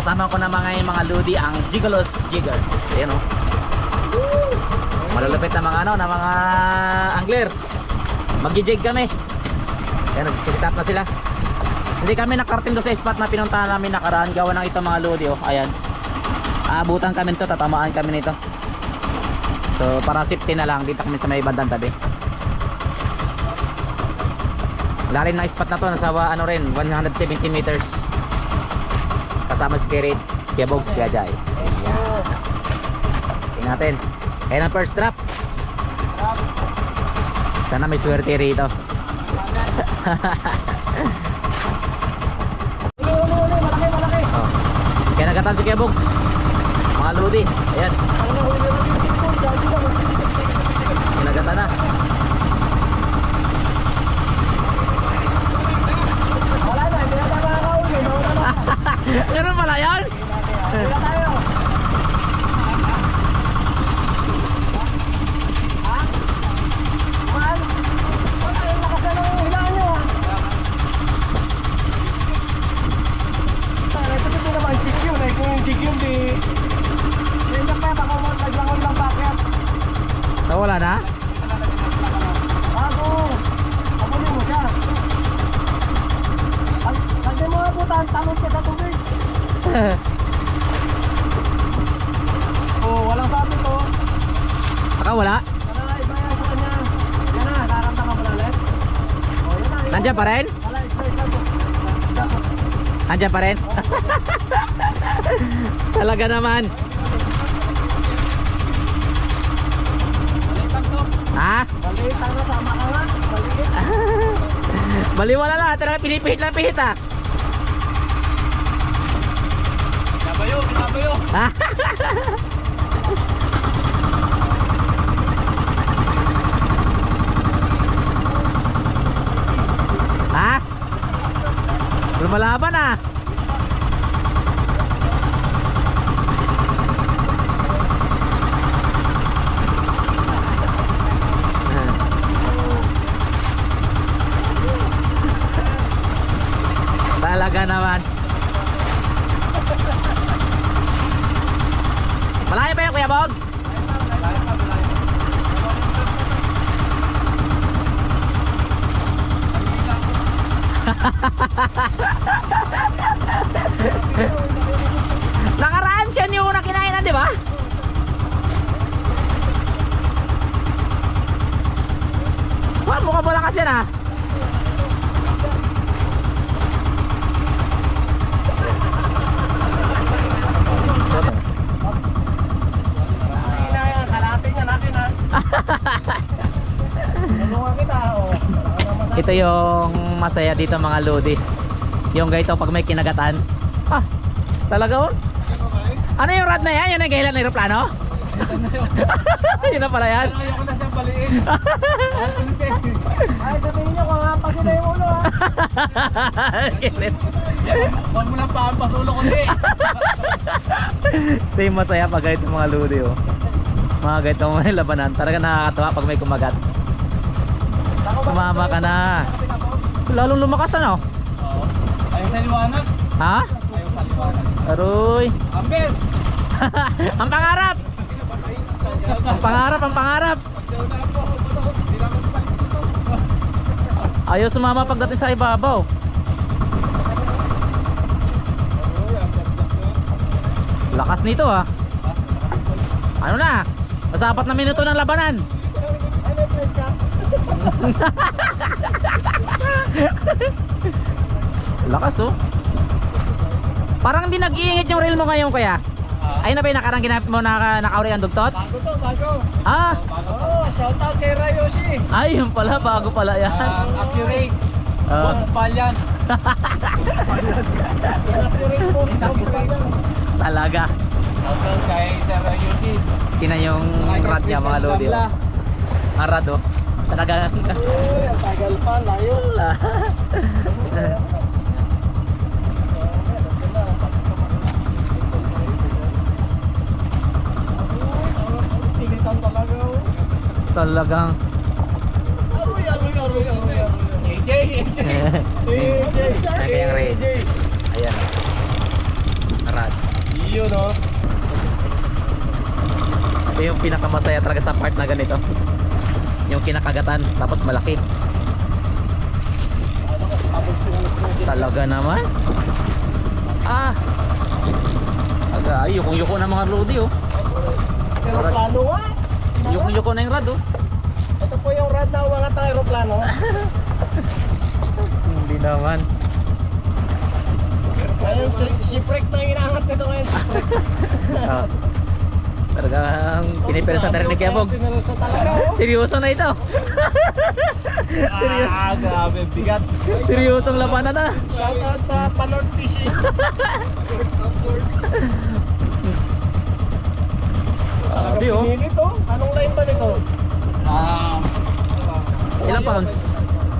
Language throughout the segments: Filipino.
Kasama ko na mga mga ludi ang Gigolos Jigger. Ayan oh. Malulupit na mga ano, na mga angler. Magji-jig kami. Ayan, nagsistop na sila. Hindi kami nakarating doon sa spot na pinuntahan namin nakaraan. Gawa ng ito mga lodi oh. Ayan. Aabutan kami nito, tatamaan kami nito. So para safety na lang, dito kami sa may bandang tabi. Lalim na spot na to, nasa ano rin, 170 meters. Kasama spirit, Kiabogs, Gajay. Ayan. Tingnan natin. Ayan ang first drop. Sana may swerte rito. Oh. Kaya nagatan si Kiabogs. Mga lodi. Ayan. Kinagatan na. Wala na, hindi na tayo makakauli. Nauna na. Ganun pala yan? Na tayo. Ha? Man? Wala, yung lakas na ng hilaan nyo, ha? Tara, ito hindi naman GQ na. Kung yung GQ, di... Hindi pa, baka mo naglangon lang bakit. So wala na? Bago! Abunin mo siya. Pag- Pagdi mo nga putan, talon ka sa tubig. Oh, walang sabi to. Baka wala? Para iba yan sa kanya. Yan na, nakaramdaman mo na ulit. Yan na. yun. Nandiyan pa rin? Wala, isa isa to. Andyan pa rin? Talaga naman. Ha? Baliit ang nasama ka nga. Baliit. Baliwala lang. Talaga pinipihit lang pihit ah. Binabayo, binabayo. Ha? ha? Lumalaban ah. Talaga naman. Malayo pa yun, Kuya Bogs? Nakaraan siya una kinainan, di ba? Wah, mukha mo lang kasi na. Na. Ito yung masaya dito mga lodi. Yung ganito pag may kinagatan. Ah, talaga oh. Ano yung rad na yan? Yan ang gahilan ng aeroplano? Yun na pala yan. Ayoko na siyang baliin. Ay, sabihin niyo kung hapas na yung ulo ha. Kilit. Huwag mo lang ulo kundi. Ito yung masaya pag ganito mga lodi oh. Mga ganito mga labanan. Talaga nakakatawa pag may kumagat. Sumama ka na. Lalong lumakas ano? Liwanag. Ha? Ayaw sa liwanag. Aroy. Amber! ang pangarap! Ang pangarap, ang pangarap! Ayaw sumama pagdating sa ibabaw. Lakas nito ah. Ano na? Mas apat na minuto ng labanan. May press ka. Lakas oh. Parang hindi nag-iingit yung reel mo ngayon kaya. Ayun na ba yung nakarang ginamit mo na nakauri ang dugtot? Bago to, bago. Ah, Bago to. Shout out kay Rayoshi. ay yun pala, bago pala yan. Ang accurate. Ah. Palyan. Accurate po. Accurate. Talaga. Shout out kay Sir Rayoshi. Tina yung rad niya mga lodi. Oh. Ang rad oh. Talaga. Uy, ang tagal pa, layo. Pilitan talaga. oh. Talagang. Aroy, aroy, aroy, aroy. AJ, AJ. AJ. Rad. Ayan. Rad. no? Ito yung pinakamasaya talaga sa part na ganito. Yung kinakagatan, tapos malaki. Na. Talaga naman. Ah. Aga, ay, yukong-yuko ng mga lodi oh. Pero plano nga. Yukong-yuko na yung rad oh. Ito po yung rad na umangat ng aeroplano. Hindi naman. Ayun, si- shipwreck na yung inaangat nito ngayon. Shipwreck. Ah. Talagang pinipersa na rin ni Kuya Bogs. Oh. Seryoso na ito. Seryoso. Ah, grabe, bigat. Seryosong labanan na. Shout out sa Panord Fishing. Grabe oh. Pinilit oh. Anong line ba nito? Um, Ilang pounds?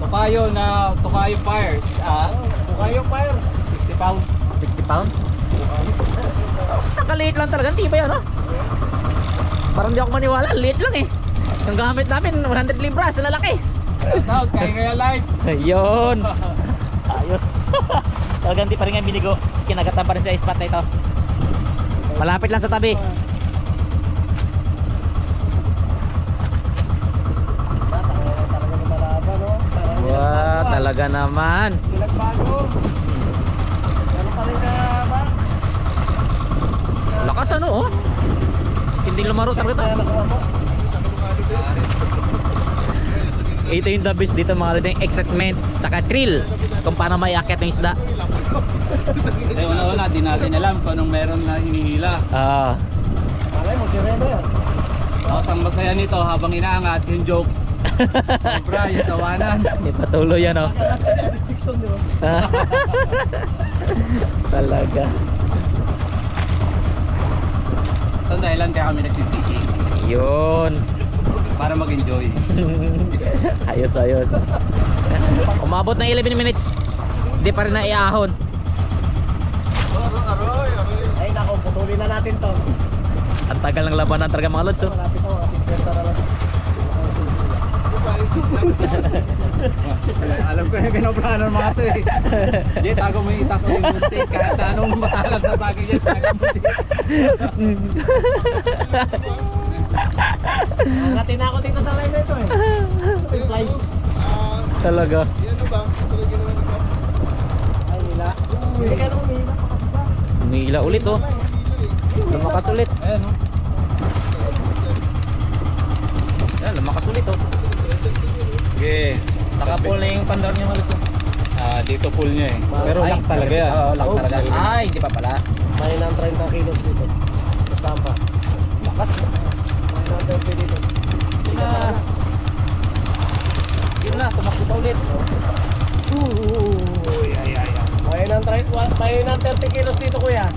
Tokayo na Tokayo Fires. Ah, Bukayo Fire. 60 pounds. 60 pounds? Nakaliit lang talaga. Tiba yan, no? Parang di ako maniwala. Liit lang eh. Yung gamit namin, 100 libras. Lalaki. Shout out kay Kaya Life. Ayun. Ayos. Talagang di pa rin nga binigo. Kinagatan pa rin sa spot na ito. Malapit lang sa tabi. Talaga lumalaban, no? Parang Wow, talaga naman. Pinagbago. Ganun pa rin ka ba? Lakas ano oh. Hindi lumaro talaga ito. Ito yung the best dito mga lodeng excitement tsaka thrill kung paano may akit ng isda. Kasi una-una, di natin alam kung anong meron na hinihila. Ah, Malay mo, si yan. Tapos ang masaya nito habang inaangat yung jokes. Sobra yung tawanan. di patuloy yan oh. Dixon, di ba? talaga. Ito ang dahilan kaya kami nagpipishing. Yun. Para mag-enjoy. ayos ayos. Umabot ng 11 minutes. Hindi pa rin na iahon. Ay, nako, putulin na natin to. Ang tagal ng labanan talaga mga lods oh. Alam ko yung pinoplano ng mga to eh. Di, tago mo yung itak ko yung muntik. Kahit anong matalas na bagay yan, tago mo din. Angatin na ako dito sa line na ito eh. Yung flies. Talaga. Ay, nila. Hindi ka nung umihila pa kasi siya. Umihila ulit oh. Lumakas ulit. Ayan oh. Yan, lumakas ulit oh. Okay. Naka-pull na yung pandar niya mga lods oh. Ah, dito full niya eh. Pero lock talaga yan. Oo, lock talaga. Ay, hindi pa pala. May nang 30 kilos dito. Sa stampa. Lakas. May nang 30 dito. Yun na. Yun na, tumakbo pa ulit. Uy, ay, ay, ay. May nang 30, wa- may nang 30 kilos dito kuya.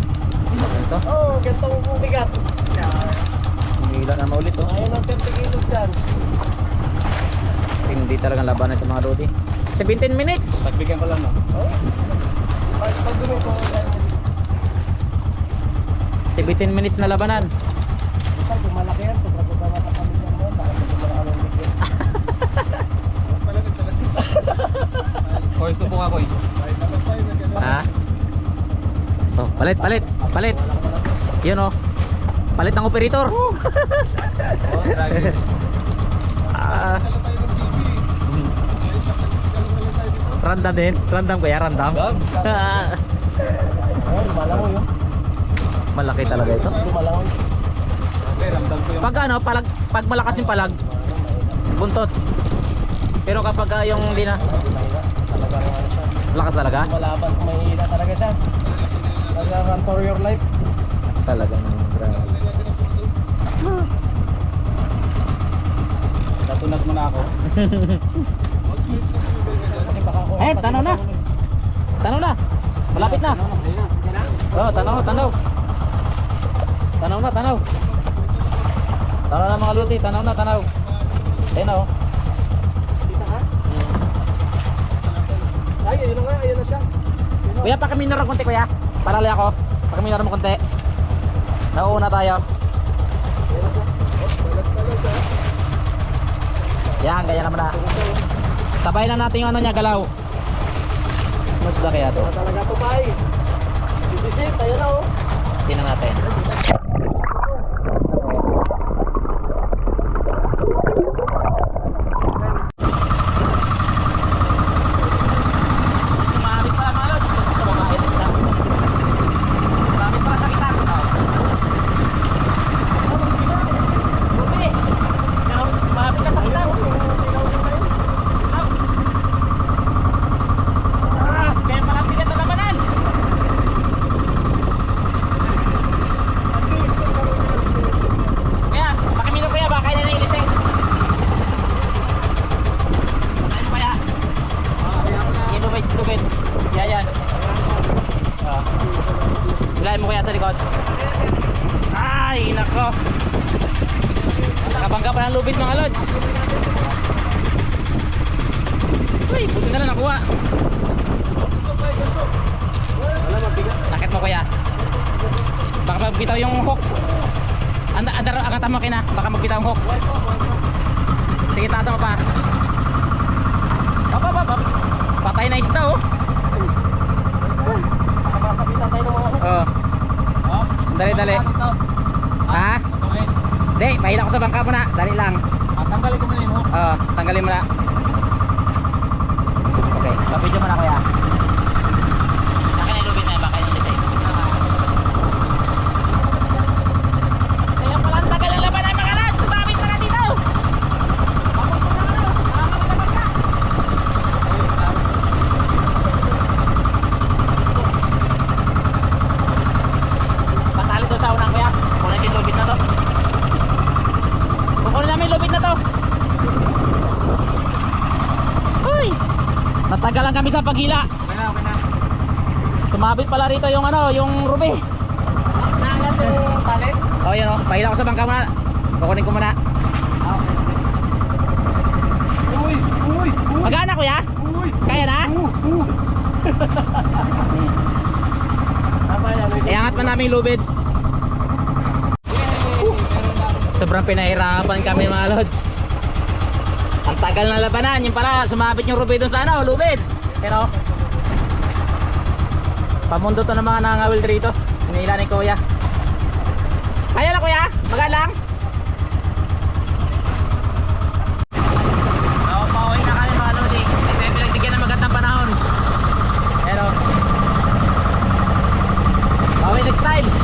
Ito, Oo, oh, gantong bigat. umihila na maulit oh. May nang 30 kilos dyan. Hindi talagang labanan ito mga Rodi. 17 minutes. Pagbigyan ko lang no. Oh. Pag pag dumi ko, 17 minutes na labanan. Basta kung malaki yan, sobrang sobrang mata kami dyan mo. Bakit ito pala kami bigyan? Koy, subok ako eh. Ha? Oh, palit, palit, palit. Yun oh. Palit ng operator. Oh. Ah. Random din. Random kaya random. Yun. Malaki talaga ito. Pag ano, palag, pag malakas yung palag, buntot. Pero kapag ah, yung hindi na, lakas talaga. Malaban, may hila talaga siya. Talagang for your life. Talaga. Grabe. Natunag mo na ako. Kasi baka ako. Eh, tanaw na. Tanaw na. Malapit na. Oh, tanaw, tanaw. Tanaw na, tanaw. Tanaw na mga luti, tanaw na, tanaw. Ayun na oh. Ay, ayun na nga, ayun na siya. Ayun na. Kuya, pakiminor ng konti kuya. Parali ako. Pakiminor mo konti. Nauuna tayo. Na. Yan, ganyan naman na. Sabay lang natin yung ano niya, galaw. Mas da kaya to? Talaga to, bay. Sisisit, ayun na oh. Tingnan natin. mo kuya sa likod. Ay, nako. Nakabangga pa ng lubid mga lods. Uy, mabigat. Sakit mo kuya. Baka magbitaw yung hook. Anda, anda, angatan mo kina. Baka magbitaw yung hook. Sige, taas mo pa. Hop, hop. Patay na isda oh. Baka masabitan tayo ng hook. Oh. Oh, Dali, dali. Ha? Hindi, mahila ko sa bangka muna. Dali lang. Ah, tanggalin ko muna yung hook. Oo, tanggalin mo na. Papidyo mo na kuya. Akin yung lubid na yun, baka yung lisay. Kaya pala ang tagal ng laban ng mga lads. Sumabit pa na dito. Kapag mo na ano, nakakalilaban ka. Patali to sa unang kuya. Kunin yung lubid na to. Kukunin namin yung lubid na to. Uy! Natagalan kami sa paghila. Okay na, okay na. Sumabit pala rito yung ano, yung ruby. Naangat yung tali. Oh, yan oh. Pahila ko sa bangka muna. Kukunin ko muna. Okay. Uy, uy, uy. Magana kuya? Uy. Kaya na? Yan. may- Iangat pa namin lubid. Sobrang pinahirapan kami mga lods. Ang tagal ng labanan. Yung pala, sumabit yung ruby dun sa ano, lubid. Pero Pamundo to ng mga nangawil dito. Hinila ni Kuya. Kaya na Kuya, magalang. So, pauwi na kami mga lodi. Hindi magandang panahon. Pero Pauwi next time.